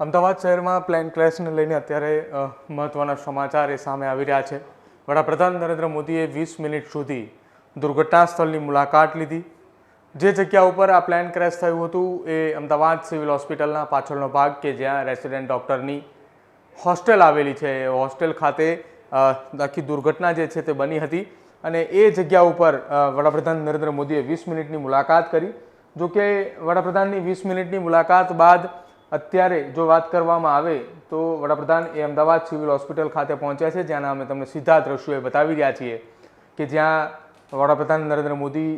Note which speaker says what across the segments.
Speaker 1: અમદાવાદ શહેરમાં પ્લેન ક્રેશને લઈને અત્યારે મહત્ત્વના સમાચાર એ સામે આવી રહ્યા છે. વડાપ્રધાન નરેન્દ્ર મોદીએ વીસ મિનિટ સુધી દુર્ઘટના સ્થળની મુલાકાત લીધી. જે જગ્યા ઉપર આ પ્લેન ક્રેશ થયું હતું એ અમદાવાદ સિવિલ હોસ્પિટલના પાછળનો ભાગ કે જ્યાં રેસિડેન્ટ ડૉક્ટરની હોસ્ટેલ આવેલી છે. એ હોસ્ટેલ ખાતે આખી દુર્ઘટના જે છે તે બની હતી અને એ જગ્યા ઉપર વડાપ્રધાન નરેન્દ્ર મોદીએ વીસ મિનિટની મુલાકાત કરી. જોકે વડાપ્રધાનની વીસ મિનિટની મુલાકાત બાદ અત્યારે જો વાત કરવામાં આવે તો વડાપ્રધાન એ અમદાવાદ સિવિલ હોસ્પિટલ ખાતે પહોંચ્યા છે, જ્યાંના અમે તમને સીધા દ્રશ્યોએ બતાવી રહ્યા છીએ કે જ્યાં વડાપ્રધાન નરેન્દ્ર મોદી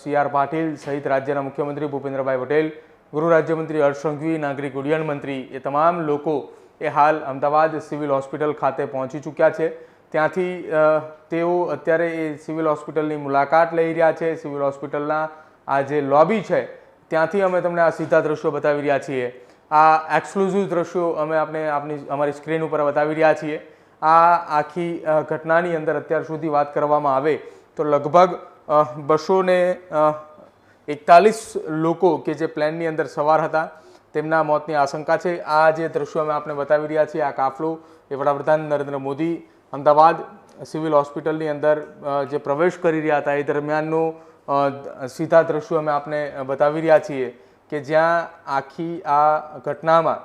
Speaker 1: સી આર પાટીલ સહિત રાજ્યના મુખ્યમંત્રી ભૂપેન્દ્રભાઈ પટેલ, ગૃહ રાજ્યમંત્રી હર્ષ સંઘવી, નાગરિક ઉડ્ડયન મંત્રી એ તમામ લોકો એ હાલ અમદાવાદ સિવિલ હોસ્પિટલ ખાતે પહોંચી ચૂક્યા છે. ત્યાંથી તેઓ અત્યારે એ સિવિલ હોસ્પિટલની મુલાકાત લઈ રહ્યા છે. સિવિલ હોસ્પિટલના આ જે લોબી છે, ત્યાંથી અમે તમને આ સીધા દ્રશ્યો બતાવી રહ્યા છીએ. આ એક્સક્લુઝિવ દ્રશ્યો અમે આપણે આપની અમારી સ્ક્રીન ઉપર બતાવી રહ્યા છીએ. આ આખી ઘટનાની અંદર અત્યાર સુધી વાત કરવામાં આવે તો લગભગ બસો ને એકતાલીસ લોકો કે જે પ્લેનની અંદર સવાર હતા, તેમના મોતની આશંકા છે. આ જે દ્રશ્યો અમે આપણે બતાવી રહ્યા છીએ, આ કાફલો એ વડાપ્રધાન નરેન્દ્ર મોદી અમદાવાદ સિવિલ હોસ્પિટલની અંદર જે પ્રવેશ કરી રહ્યા હતા, એ દરમિયાનનું સીધા દ્રશ્યો અમે આપને બતાવી રહ્યા છીએ. કે જ્યાં આખી આ ઘટનામાં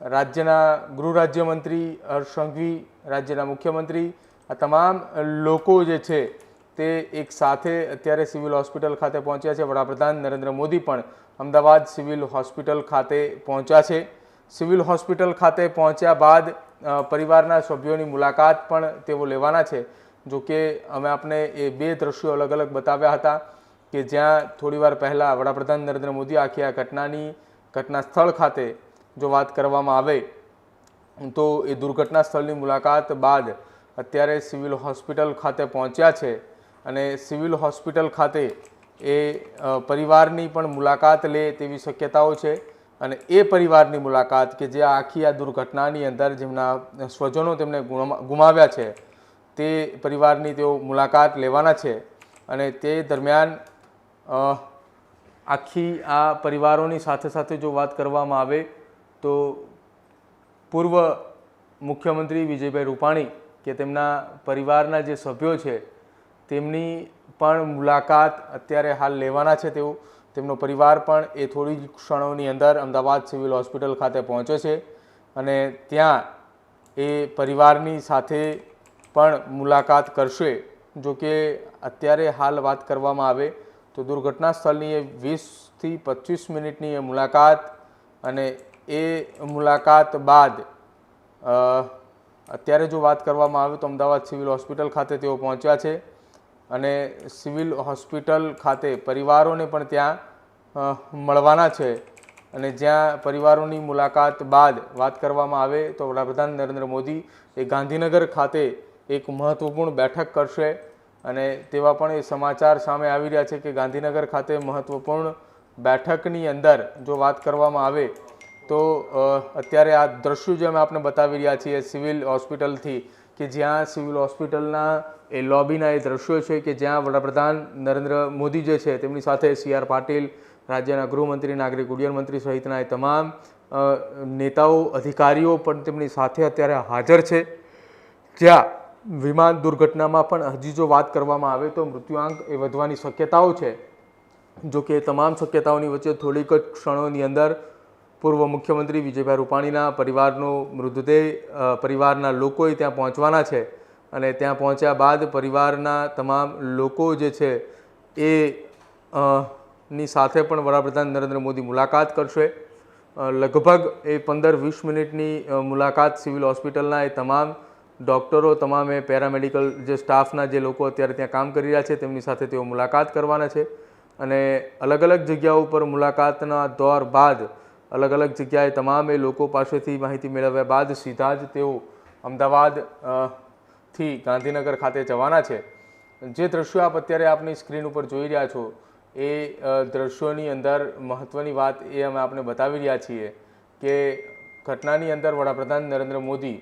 Speaker 1: રાજ્યના ગૃહ રાજ્યમંત્રી હર્ષ સંઘવી, રાજ્યના મુખ્યમંત્રી, આ તમામ લોકો જે છે તે એક સાથે અત્યારે સિવિલ હોસ્પિટલ ખાતે પહોંચ્યા છે. વડાપ્રધાન નરેન્દ્ર મોદી પણ અમદાવાદ સિવિલ હોસ્પિટલ ખાતે પહોંચ્યા છે. સિવિલ હોસ્પિટલ ખાતે પહોંચ્યા બાદ પરિવારના સભ્યોની મુલાકાત પણ તેઓ લેવાના છે. જો કે અમે આપને એ બે દ્રશ્યો અલગ અલગ બતાવ્યા હતા. કે જ્યાં થોડીવાર પહેલાં વડાપ્રધાન નરેન્દ્ર મોદી આખી આ ઘટનાની, ઘટના સ્થળ ખાતે જો વાત કરવામાં આવે, તો એ દુર્ઘટના સ્થળની મુલાકાત બાદ અત્યારે સિવિલ હોસ્પિટલ ખાતે પહોંચ્યા છે અને સિવિલ હોસ્પિટલ ખાતે એ પરિવારની પણ મુલાકાત લે તેવી શક્યતાઓ છે અને એ પરિવારની મુલાકાત કે જે આખી આ દુર્ઘટનાની અંદર જેમના સ્વજનો તેમને ગુમાવ્યા છે, તે પરિવારની તેઓ મુલાકાત લેવાના છે અને તે દરમિયાન આખી આ પરિવારોની સાથે સાથે જો વાત કરવામાં આવે તો પૂર્વ મુખ્યમંત્રી વિજયભાઈ રૂપાણી કે તેમના પરિવારના જે સભ્યો છે, તેમની પણ મુલાકાત અત્યારે હાલ લેવાના છે તેઓ. તેમનો પરિવાર પણ એ થોડી જ ક્ષણોની અંદર અમદાવાદ સિવિલ હોસ્પિટલ ખાતે પહોંચે છે અને ત્યાં એ પરિવારની સાથે પણ મુલાકાત કરશે. જો કે અત્યારે હાલ વાત કરવામાં આવે તો દુર્ઘટના સ્થળની એ વીસથી પચીસ મિનિટની એ મુલાકાત અને એ મુલાકાત બાદ અત્યારે જો વાત કરવામાં આવે તો અમદાવાદ સિવિલ હોસ્પિટલ ખાતે તેઓ પહોંચ્યા છે અને સિવિલ હોસ્પિટલ ખાતે પરિવારોને પણ ત્યાં મળવાના છે અને જ્યાં પરિવારોની મુલાકાત બાદ વાત કરવામાં આવે તો વડાપ્રધાન નરેન્દ્ર મોદી એ ગાંધીનગર ખાતે એક મહત્ત્વપૂર્ણ બેઠક કરશે અને તેવા પણ એ સમાચાર સામે આવી રહ્યા છે કે ગાંધીનગર ખાતે મહત્વપૂર્ણ બેઠકની અંદર જો વાત કરવામાં આવે તો અત્યારે આ દ્રશ્યો જે અમે આપને બતાવી રહ્યા છીએ સિવિલ હોસ્પિટલથી કે જ્યાં સિવિલ હોસ્પિટલના એ લોબીના એ દ્રશ્યો છે કે જ્યાં વડાપ્રધાન નરેન્દ્ર મોદી જે છે તેમની સાથે સી આર પાટીલ, રાજ્યના ગૃહમંત્રી, નાગરિક ઉડ્ડયન મંત્રી સહિતના એ તમામ નેતાઓ, અધિકારીઓ પણ તેમની સાથે અત્યારે હાજર છે. જ્યાં વિમાન દુર્ઘટનામાં પણ હજી જો વાત કરવામાં આવે તો મૃત્યુઆંક એ વધવાની શક્યતાઓ છે. જો કે તમામ શક્યતાઓની વચ્ચે થોડીક જ ક્ષણોની અંદર પૂર્વ મુખ્યમંત્રી વિજયભાઈ રૂપાણીના પરિવારનો મૃતદેહ પરિવારના લોકોએ ત્યાં પહોંચવાના છે અને ત્યાં પહોંચ્યા બાદ પરિવારના તમામ લોકો જે છે એ ની સાથે પણ વડાપ્રધાન નરેન્દ્ર મોદી મુલાકાત કરશે. લગભગ એ પંદર વીસ મિનિટની મુલાકાત સિવિલ હોસ્પિટલના એ તમામ ડૉક્ટરો તમામે પેરામેડિકલ જે સ્ટાફના જે લોકો અત્યારે ત્યાં કામ કરી રહ્યા છે, તેમની સાથે તેઓ મુલાકાત કરવાના છે. અને અલગ અલગ જગ્યાઓ ઉપર મુલાકાતના દોર બાદ અલગ અલગ જગ્યાએ તમામે લોકો પાસેથી માહિતી મેળવ્યા બાદ સીધા જ તેઓ અમદાવાદથી ગાંધીનગર ખાતે જવાના છે. જે દ્રશ્યો આપ અત્યારે આપની સ્ક્રીન ઉપર જોઈ રહ્યા છો, એ દ્રશ્યોની અંદર મહત્ત્વની વાત એ અમે આપને બતાવી રહ્યા છીએ કે ઘટનાની અંદર વડાપ્રધાન નરેન્દ્ર મોદી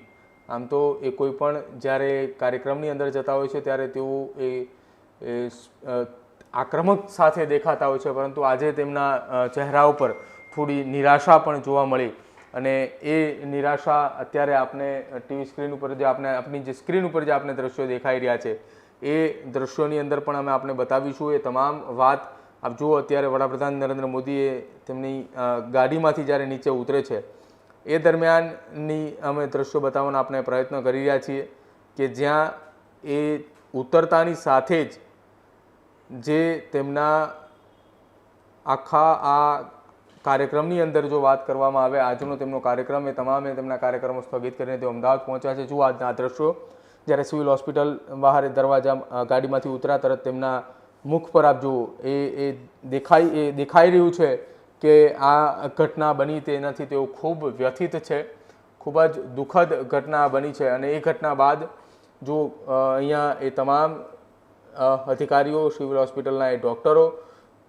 Speaker 1: આમ તો એ કોઈ પણ જ્યારે કાર્યક્રમની અંદર જતા હોય છે, ત્યારે તેઓ એ આક્રમક સાથે દેખાતા હોય છે, પરંતુ આજે તેમના ચહેરા ઉપર થોડી નિરાશા પણ જોવા મળી. અને એ નિરાશા અત્યારે આપણે ટીવી સ્ક્રીન ઉપર જે આપણે આપણી જે સ્ક્રીન ઉપર જે આપણે દ્રશ્યો દેખાઈ રહ્યા છે, એ દ્રશ્યોની અંદર પણ અમે આપને બતાવીશું. એ તમામ વાત આપ જુઓ, અત્યારે વડાપ્રધાન નરેન્દ્ર મોદીએ તેમની ગાડીમાંથી જ્યારે નીચે ઉતરે છે એ દરમિયાનની અમે દ્રશ્યો બતાવવાનો આપણે પ્રયત્ન કરી રહ્યા છીએ કે જ્યાં એ ઉતરતાની સાથે જ જે તેમના આખા આ કાર્યક્રમની અંદર જો વાત કરવામાં આવે, આજનો તેમનો કાર્યક્રમ, એ તમામે તેમના કાર્યક્રમો સ્થગિત કરીને તેઓ અમદાવાદ પહોંચ્યા છે. જુઓ આજના દ્રશ્યો. જ્યારે સિવિલ હોસ્પિટલ બહાર દરવાજા ગાડીમાંથી ઉતરા તરત તેમના મુખ પર આપ જુઓ, એ એ દેખાઈ એ દેખાઈ રહ્યું છે. કે આ ઘટના બની તેનાથી તેઓ ખૂબ વ્યથિત છે, ખૂબ જ દુઃખદ ઘટના બની છે અને એ ઘટના બાદ જો અહીંયા એ તમામ અધિકારીઓ, સિવિલ હોસ્પિટલના એ ડૉક્ટરો,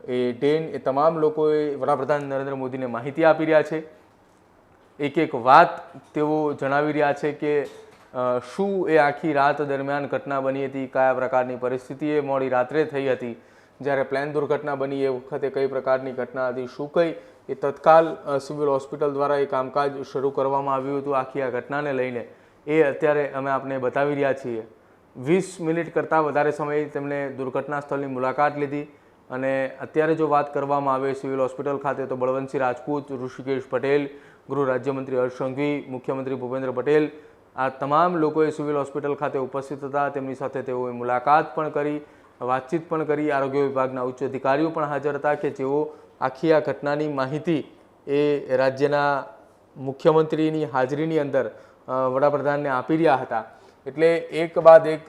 Speaker 1: એ ડેન, એ તમામ લોકોએ વડાપ્રધાન નરેન્દ્ર મોદીને માહિતી આપી રહ્યા છે. એક એક વાત તેઓ જણાવી રહ્યા છે કે શું એ આખી રાત દરમિયાન ઘટના બની હતી, કયા પ્રકારની પરિસ્થિતિ એ મોડી રાત્રે થઈ હતી જ્યારે પ્લેન દુર્ઘટના બની એ વખતે કઈ પ્રકારની ઘટના હતી, શું કઈ, એ તત્કાલ સિવિલ હોસ્પિટલ દ્વારા એ કામકાજ શરૂ કરવામાં આવ્યું હતું આખી આ ઘટનાને લઈને. એ અત્યારે અમે આપને બતાવી રહ્યા છીએ. વીસ મિનિટ કરતાં વધારે સમય તેમણે દુર્ઘટના સ્થળની મુલાકાત લીધી અને અત્યારે જો વાત કરવામાં આવે સિવિલ હોસ્પિટલ ખાતે તો બળવંતસિંહ રાજપૂત, ઋષિકેશ પટેલ, ગૃહ રાજ્યમંત્રી હર્ષ સંઘવી, મુખ્યમંત્રી ભૂપેન્દ્ર પટેલ, આ તમામ લોકોએ સિવિલ હોસ્પિટલ ખાતે ઉપસ્થિત હતા. તેમની સાથે તેઓએ મુલાકાત પણ કરી વાતચીત પણ કરી આરોગ્ય વિભાગના ઉચ્ચ અધિકારીઓ પણ હાજર હતા કે જેઓ આખી આ ઘટનાની માહિતી એ રાજ્યના મુખ્યમંત્રીની હાજરીની અંદર વડાપ્રધાનને આપી રહ્યા હતા. એટલે એક બાદ એક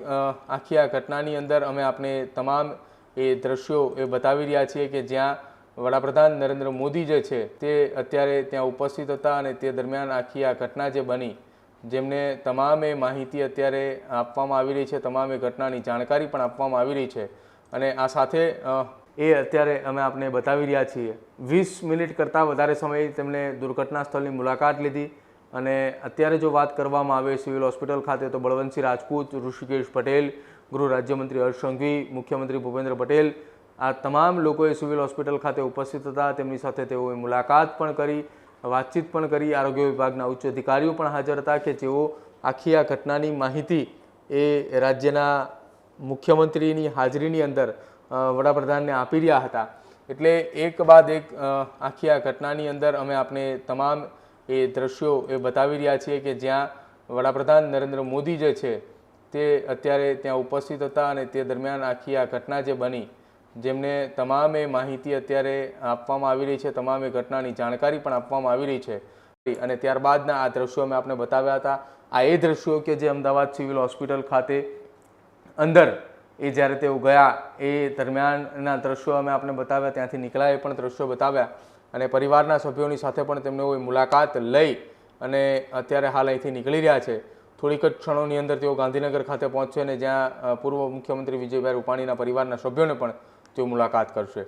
Speaker 1: આખી આ ઘટનાની અંદર અમે આપને તમામ એ દ્રશ્યો એ બતાવી રહ્યા છીએ કે જ્યાં વડાપ્રધાન નરેન્દ્ર મોદી જે છે તે અત્યારે ત્યાં ઉપસ્થિત હતા અને તે દરમિયાન આખી આ ઘટના જે બની જેમને તમામે માહિતી અત્યારે આપવામાં આવી રહી છે, તમામે ઘટનાની જાણકારી પણ આપવામાં આવી રહી છે. અને આ સાથે એ અત્યારે અમે આપને બતાવી રહ્યા છીએ. વીસ મિનિટ કરતાં વધારે સમય તેમણે દુર્ઘટના સ્થળની મુલાકાત લીધી અને અત્યારે જો વાત કરવામાં આવે સિવિલ હોસ્પિટલ ખાતે, તો બળવંતસિંહ રાજપૂત, ઋષિકેશ પટેલ, ગૃહ રાજ્યમંત્રી હર્ષ સંઘવી, મુખ્યમંત્રી ભૂપેન્દ્ર પટેલ, આ તમામ લોકોએ સિવિલ હોસ્પિટલ ખાતે ઉપસ્થિત હતા. તેમની સાથે તેઓએ મુલાકાત પણ કરી વાતચીત પણ કરી આરોગ્ય વિભાગના ઉચ્ચ અધિકારીઓ પણ હાજર હતા કે જેઓ આખી આ ઘટનાની માહિતી એ રાજ્યના મુખ્યમંત્રીની હાજરીની અંદર વડાપ્રધાનને આપી રહ્યા હતા. એટલે એક બાદ એક આખી આ ઘટનાની અંદર અમે આપને તમામ એ દ્રશ્યો એ બતાવી રહ્યા છીએ કે જ્યાં વડાપ્રધાન નરેન્દ્ર મોદી જે છે તે અત્યારે ત્યાં ઉપસ્થિત હતા અને તે દરમિયાન આખી આ ઘટના જે બની જેમને તમામે માહિતી અત્યારે આપવામાં આવી રહી છે, તમામે ઘટનાની જાણકારી પણ આપવામાં આવી રહી છે. અને ત્યારબાદના આ દ્રશ્યો અમે આપને બતાવ્યા હતા. આ એ દ્રશ્યો કે જે અમદાવાદ સિવિલ હોસ્પિટલ ખાતે અંદર એ જ્યારે તેઓ ગયા, એ દરમિયાનના દ્રશ્યો અમે આપને બતાવ્યા. ત્યાંથી નીકળ્યા એ પણ દ્રશ્યો બતાવ્યા. અને પરિવારના સભ્યોની સાથે પણ તેમને કોઈ મુલાકાત લઈ અને અત્યારે હાલ અહીંથી નીકળી રહ્યા છે. થોડીક જ ક્ષણોની અંદર તેઓ ગાંધીનગર ખાતે પહોંચશે અને જ્યાં પૂર્વ મુખ્યમંત્રી વિજયભાઈ રૂપાણીના પરિવારના સભ્યોને પણ તેઓ મુલાકાત કરશે.